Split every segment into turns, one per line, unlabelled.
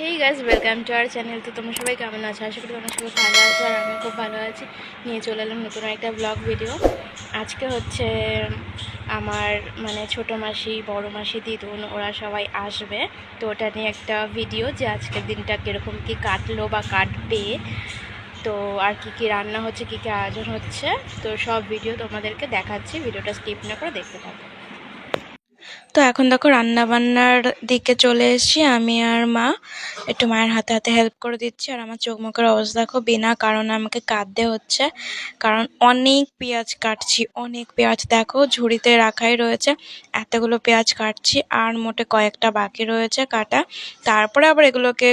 Hey guys welcome to our channel তো তোমরা সবাই কেমন আছো? আশা করি তোমরা সবাই ভালো আছো আর আমি খুব ভালো আছি। নিয়ে চলে এলাম নতুন একটা ব্লগ ভিডিও আজকে হচ্ছে আমার মানে ছোটো মাসি, বড় মাসি, দিদুন, ওরা সবাই আসবে। তো ওটা নিয়ে একটা ভিডিও যে আজকের দিনটা কীরকম কী কাটলো বা কাটবে। তো আর কি কি রান্না হচ্ছে, কী কী আয়োজন হচ্ছে, তো সব ভিডিও তোমাদেরকে দেখাচ্ছি। ভিডিওটা স্কিপ না করে দেখতে থাকো। তো এখন দেখো রান্না বান্নার দিকে চলে এসেছি। আমি আর মা একটু মায়ের হাতে হাতে হেল্প করে দিচ্ছি। আর আমার চোখ মুখের অবস্থা দেখো বিনা কারণে আমাকে কাঁদতে হচ্ছে। কারণ অনেক পেঁয়াজ কাটছি, অনেক পেঁয়াজ। দেখো ঝুড়িতে রাখাই রয়েছে। এতগুলো পেঁয়াজ কাটছি আর মোটে কয়েকটা বাকি রয়েছে কাটা। তারপরে আবার এগুলোকে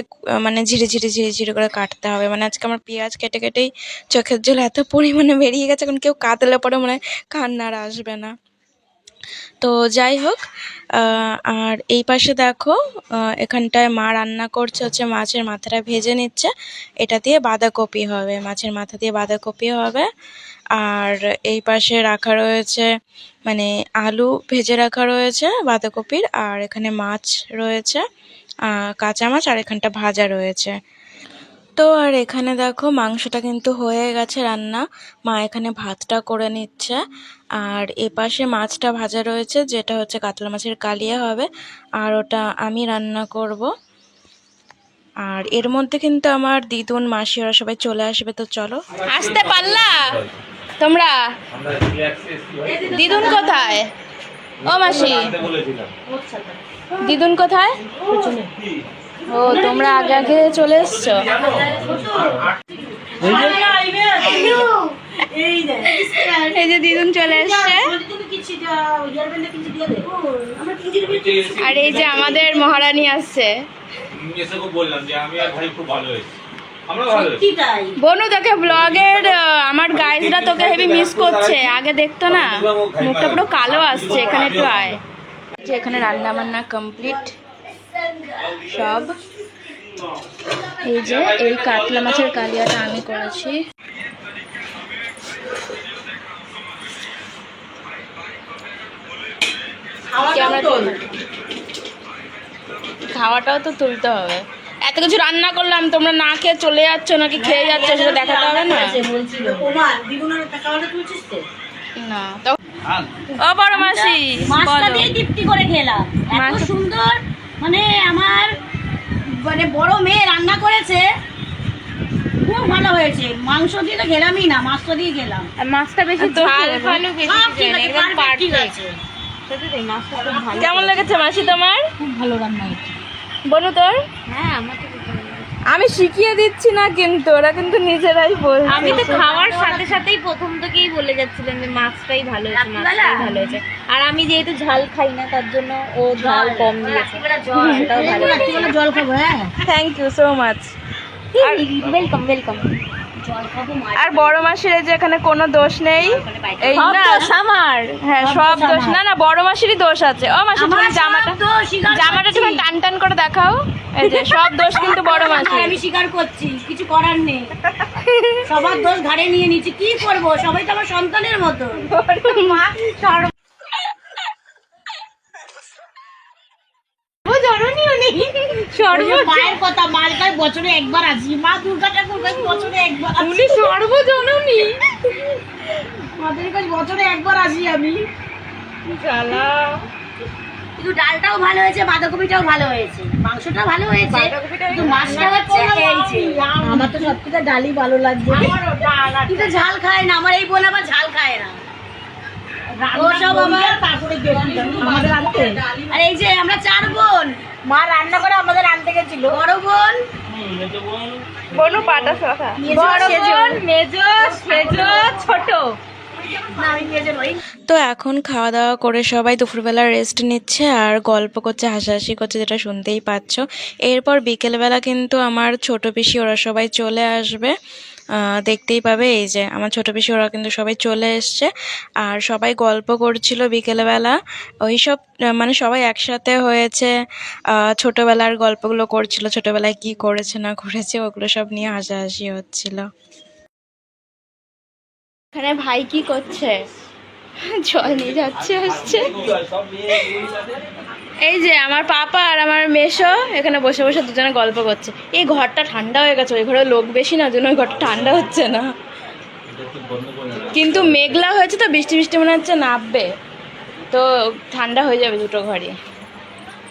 মানে ঝিরে ঝিরে ঝিরে ঝিরে করে কাটতে হবে। মানে আজকে আমার পেঁয়াজ কেটে কেটেই চোখের জল এত পরিমাণে বেরিয়ে গেছে। এখন কেউ কাঁদলে পরে মনে কান্নার আসবে না। তো যাই হোক আর এই পাশে দেখো এখানটায় মা রান্না করছে, হচ্ছে মাছের মাথাটা ভেজে নিচ্ছে। এটা দিয়ে বাঁধাকপি হবে, মাছের মাথা দিয়ে বাঁধাকপি হবে। আর এই পাশে রাখা রয়েছে মানে আলু ভেজে রাখা রয়েছে বাঁধাকপির, আর এখানে মাছ রয়েছে কাঁচা মাছ, আর এখানটা ভাজা রয়েছে। তো আর এখানে দেখো মাংসটা কিন্তু হয়ে গেছে রান্না। মা এখানে ভাতটা করে নিচ্ছে। আর এপাশে মাছটা ভাজা রয়েছে, যেটা হচ্ছে কাতলা মাছের কালিয়া হবে, আর ওটা আমি রান্না করব। আর এর মধ্যে কিন্তু আমার দিদুন, মাসি ওরা সবাই চলে আসবে, তো চলো। আসতে পারলা? তোমরা? দিদুন কোথায়? ও মাসি। দিদুন কোথায়? ও তোমরা আগে আগে চলে এসছো? এই যে? দিদুন চলে এসছে। আর এই যে আমাদের মহারানী আসছে।
এসেও বললাম যে আমি আর ভাই খুব ভালো হয়েছি। আমরা ভালো হয়েছি।
বনু তোকে ব্লগের আমার গাইজরা তোকে হেভি মিস করছে। আগে দেখতো না? মুখটা পুরো কালো আসছে এখানে একটু আয়। যে এখানে রান্না বান্না কমপ্লিট সব। এই যে এই কাতলা মাছের কালিয়াটা আমি করেছি। খাওয়াটাও তো তুলতে হবে। এত কিছু রান্না করলাম তোমরা না খেয়ে চলে যাচ্ছ নাকি খেয়ে যাচ্ছ সেটা দেখাতে হবে না? ও বড় মাসি
মাছটা দিয়ে তৃপ্তি করে খেলাম। এত সুন্দর মানে আমার মানে বড় মেয়ে রান্না করেছে খুব ভালো হয়েছে। মাংস দিয়ে তো গেলামই না মাছটা দিয়ে গেলাম।
মাছটা বেশি ঝাল
আছে
কেমন লেগেছে মাসি তোমার?
খুব ভালো রান্না হয়েছে।
বলো তোর।
হ্যাঁ আমার
আমি শিখিয়ে দিচ্ছি না কিন্তু ওরা কিন্তু নিজেরাই বলছে।
আমি তো খাওয়ার সাথে সাথেই প্রথম থেকেই বলে যাচ্ছিলাম যে মাছটাই ভালো হয়েছে মাছটাই ভালো হয়েছে। আর আমি যেহেতু ঝাল খাই না তার জন্য ও ঝাল কম দিয়েছে।
জল খাব হ্যাঁ।
Thank you so much
welcome welcome
আর বড় মাসির যে এখানে কোনো দোষ নেই এই না?
দোষ আমার।
হ্যাঁ সব দোষ না না বড় মাসিরই দোষ আছে। ও মাসি তুমি জামাটা জামাটা তুমি টান টান করে দেখাও। এই যে সব দোষ কিন্তু বড় মাসি
আমি স্বীকার করছি কিছু করার নেই। সবার দোষ ঘাড়ে নিয়ে নিচ্ছি কি করব? সবাই তো আমার সন্তানের মতো মা সর্ব ওই যে মায়ের কথা মায়ের বছরে একবার আসি। মা দুর্গা ঠাকুর বছরে একবার আসি।
সর্বজননী।
মাদের কাছে বছরে একবার আসি আমি। কিন্তু ডালটাও ভালো হয়েছে বাঁধাকপিটাও ভালো হয়েছে মাংসটাও ভালো হয়েছে কিন্তু মাছটা হচ্ছে আমার তো সব থেকে ডালই ভালো লাগছে। কিন্তু ঝাল খায় না আমার এই বোন আবার ঝাল খায় না। আমাদের আনতে। আর এই যে আমরা চার বোন মা রান্না করে আমাদের আনতে গেছিল। বড় বোন।
বনু পাটা।
মেজো
ছোট। তো এখন খাওয়া দাওয়া করে সবাই দুপুরবেলা রেস্ট নিচ্ছে আর গল্প করছে হাসাহাসি করছে যেটা শুনতেই পাচ্ছ। এরপর বিকেলবেলা কিন্তু আমার ছোট পিসি ওরা সবাই চলে আসবে। দেখতেই পাবে। এই যে আমার ছোট পিসি ওরা কিন্তু সবাই চলে এসছে। আর সবাই গল্প করছিল বিকেলবেলা। ওই সব মানে সবাই একসাথে হয়েছে। আহ, ছোটবেলার গল্পগুলো করছিল ছোটবেলায় কি করেছে না করেছে ওগুলো সব নিয়ে হাসাহাসি হচ্ছিল। এখানে ভাই কি করছে? জল নিয়ে যাচ্ছে আসছে।
সব নিয়ে
এই যে আমার পাপা আর আমার মেশো এখানে বসে বসে দুজনে গল্প করছে। এই ঘরটা ঠান্ডা হয়ে গেছে ওই ঘরে লোক বেশি না ওই জন্য ওই ঘরটা ঠান্ডা হচ্ছে না। কিন্তু মেঘলা হয়েছে তো বৃষ্টি বৃষ্টি মনে হচ্ছে নামবে। তো ঠান্ডা হয়ে যাবে দুটো ঘরে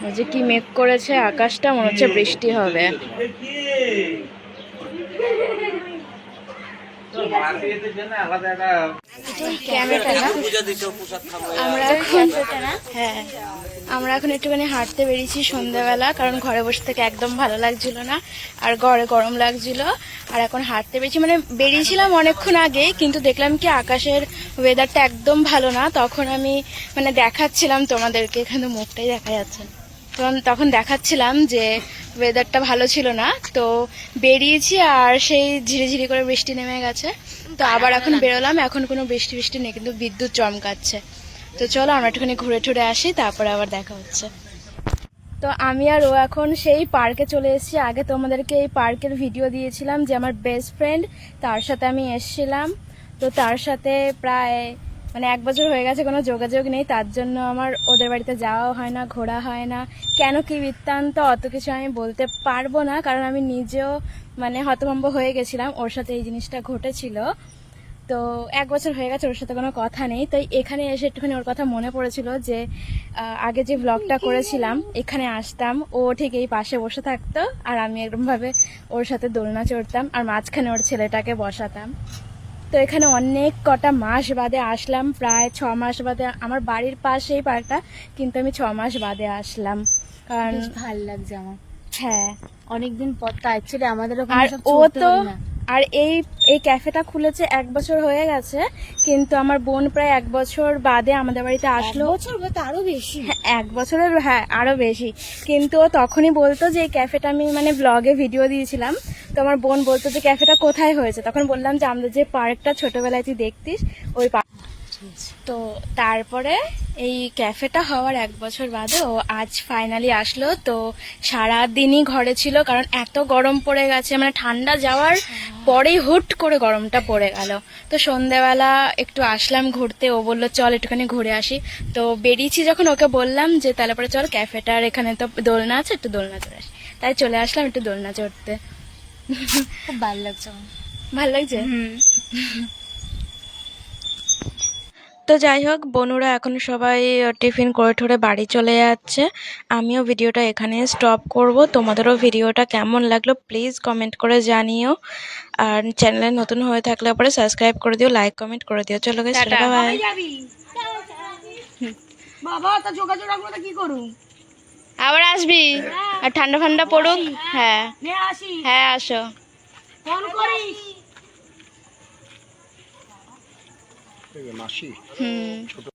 ওই যে কি মেঘ করেছে আকাশটা মনে হচ্ছে বৃষ্টি হবে।
আলাদা একটা
ক্যামেরাটা না? আমরা হ্যাঁ। আমরা এখন একটুখানি হাঁটতে বেরিয়েছি সন্ধ্যাবেলা, কারণ ঘরে বসে থেকে একদম ভালো লাগছিল না, আর ঘরে গরম লাগছিল, আর এখন হাঁটতে বেরিয়েছি। মানে বেরিয়েছিলাম অনেকক্ষণ আগে কিন্তু দেখলাম কি আকাশের ওয়েদারটা একদম ভালো না। তখন আমি মানে দেখাচ্ছিলাম তোমাদেরকে, এখানে মুখটাই দেখা যাচ্ছে। তখন তখন দেখাচ্ছিলাম যে ওয়েদারটা ভালো ছিল না। তো বেরিয়েছি, আর সেই ঝিরিঝিরি করে বৃষ্টি নেমে গেছে। তো আবার এখন বেরোলাম, এখন কোনো বৃষ্টি বৃষ্টি নেই, কিন্তু বিদ্যুৎ চমকাচ্ছে। তো চলো আমরা একটুখানি ঘুরে টুরে আসি, তারপরে আবার দেখা হচ্ছে। তো আমি আর ও এখন সেই পার্কে চলে এসেছি। আগে তোমাদেরকে এই পার্কের ভিডিও দিয়েছিলাম যে আমার বেস্ট ফ্রেন্ড তার সাথে আমি এসেছিলাম। তো তার সাথে প্রায় মানে এক বছর হয়ে গেছে কোনো যোগাযোগ নেই, তার জন্য আমার ওদের বাড়িতে যাওয়া হয় না, ঘোরা হয় না। কেন কি বৃত্তান্ত অত কিছু আমি বলতে পারব না, কারণ আমি নিজেও মানে হতভম্ব হয়ে গেছিলাম। ওর সাথে এই জিনিসটা ঘটেছিল। তো এক বছর হয়ে গেছে ওর সাথে কোনো কথা নেই। তাই এখানে এসে একটুখানি ওর কথা মনে পড়েছিল যে আগে যে ব্লগটা করেছিলাম এখানে আসতাম। ও ঠিক এই পাশে বসে থাকতো আর আমি এরকমভাবে ওর সাথে দোলনা চড়তাম আর মাঝখানে ওর ছেলেটাকে বসাতাম। তো এখানে অনেক কটা মাস বাদে আসলাম প্রায় ছ মাস বাদে। আমার বাড়ির পাশেই পার্কটা কিন্তু আমি ছ মাস বাদে আসলাম। কারণ
ভালো লাগছে আমার।
হ্যাঁ।
অনেকদিন পর তো অ্যাকচুয়ালি আমাদের
আর ও তো। আর এই এই ক্যাফেটা খুলেছে এক বছর হয়ে গেছে কিন্তু আমার বোন প্রায় এক বছর বাদে আমাদের বাড়িতে আসলো।
বছর আরও বেশি।
হ্যাঁ, এক বছরের হ্যাঁ আরও বেশি। কিন্তু ও তখনই বলতো যে এই ক্যাফেটা আমি মানে ব্লগে ভিডিও দিয়েছিলাম। তো আমার বোন বলতো যে ক্যাফেটা কোথায় হয়েছে? তখন বললাম যে আমাদের যে পার্কটা ছোটবেলায় তুই দেখতিস ওই পার্ক তো তারপরে এই ক্যাফেটা হওয়ার এক বছর বাদে ও আজ ফাইনালি আসলো। তো সারা দিনই ঘরে ছিল কারণ এত গরম পড়ে গেছে মানে ঠান্ডা যাওয়ার পরেই হুট করে গরমটা পড়ে গেল। তো সন্ধেবেলা একটু আসলাম ঘুরতে ও বলল চল একটুখানি ঘুরে আসি। তো বেরিয়েছি যখন ওকে বললাম যে তাহলে পরে চল ক্যাফেটার এখানে তো দোলনা আছে একটু দোলনা চড়ে আসি। তাই চলে আসলাম একটু দোলনা চড়তে।
খুব ভালো লাগছে
ভালো লাগছে? তো যাই হোক বনুরা এখন সবাই টিফিন করে ঠরে বাড়ি চলে যাচ্ছে। আমিও ভিডিওটা এখানে স্টপ করব। তোমাদেরও ভিডিওটা কেমন লাগল প্লিজ কমেন্ট করে জানিও। আর চ্যানেলে নতুন হয়ে থাকলে পরে সাবস্ক্রাইব করে দিও লাইক কমেন্ট করে দিও। চলো গেছে বাই
বাবা তা যোগাযোগ রাখব তো কি করু
আবার আসবি? আর ঠান্ডা ফান্ডা পড়ুক? হ্যাঁ।
নে আসি।
হ্যাঁ আসো।
ফোন করিস?
হুম।